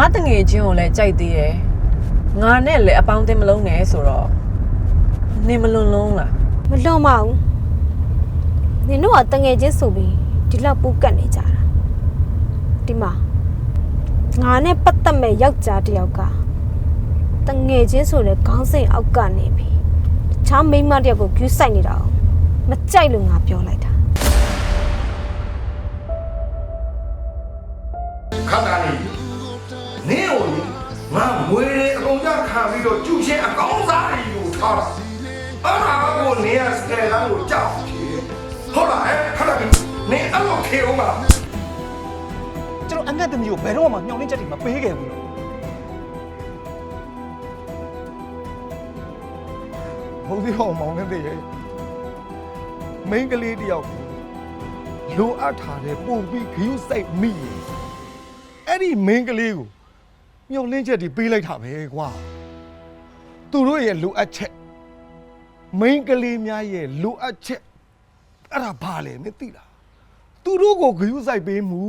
ငါတငယ်ချင်းကိုလည်းကြိုက်သေးတယ်ငါနဲ့လည်းအပေါင်းအသင်းမလုံးနဲ့ဆိုတော့နင်မလွန်လုံးလားမလွန်ပါဘူးနင်တို့ကတငယ်ချင်းဆိုပြီးဒီလောက်ပူးကတ်နေကြတာဒီမှာငါနဲ့ပတ်သက်မဲ့ယောက်ျားတစ်ယောက်ကတငယ်ချင်းဆိုတဲ့ခေါင်းစိတ်အောက်ကနေပြီတခြားမိန်းမတစ်ယောက်ကိုကျူးဆိုင်နေတာကိုမကြိုက်လို့ငါပြောလိုက်တာခတ်တာနေန ခံပြီးတော့ကျူချင်းအကောင်းစားတွေယူထားတာအဲ့ဒါကိုနင်းရစကယ်လမ်းကိုကြောက်ချေဟုတ်လားဟဲ့ခတ်တာနေနင်းအဲ့လိုခေအောင်မလားကျွန်တော်အငတ်သမီးကိုဘယ်တော့မှညှောင်းနှင်းချက်တွေမပေးခဲ့ဘူးလို့ဘုံစီဟောင်းမောင်နဲ့တည်းရဲ့မိန်းကလေးတယောက်ကိုလိုအပ်ထားတဲ့ပုံပြီးခရုစိတ်မိရင်အဲ့ဒီမိန်းကလေးကိုညှော်လင်းချက်တွေပေးလိုက်တာပဲကွာ သူတို့ရဲ့လိုအပ်ချက်မိန်းကလေးများရဲ့လိုအပ်ချက်အဲ့ဒါဘာလဲမသိလားသူတို့ကိုခရုစိုက်ပေးမှု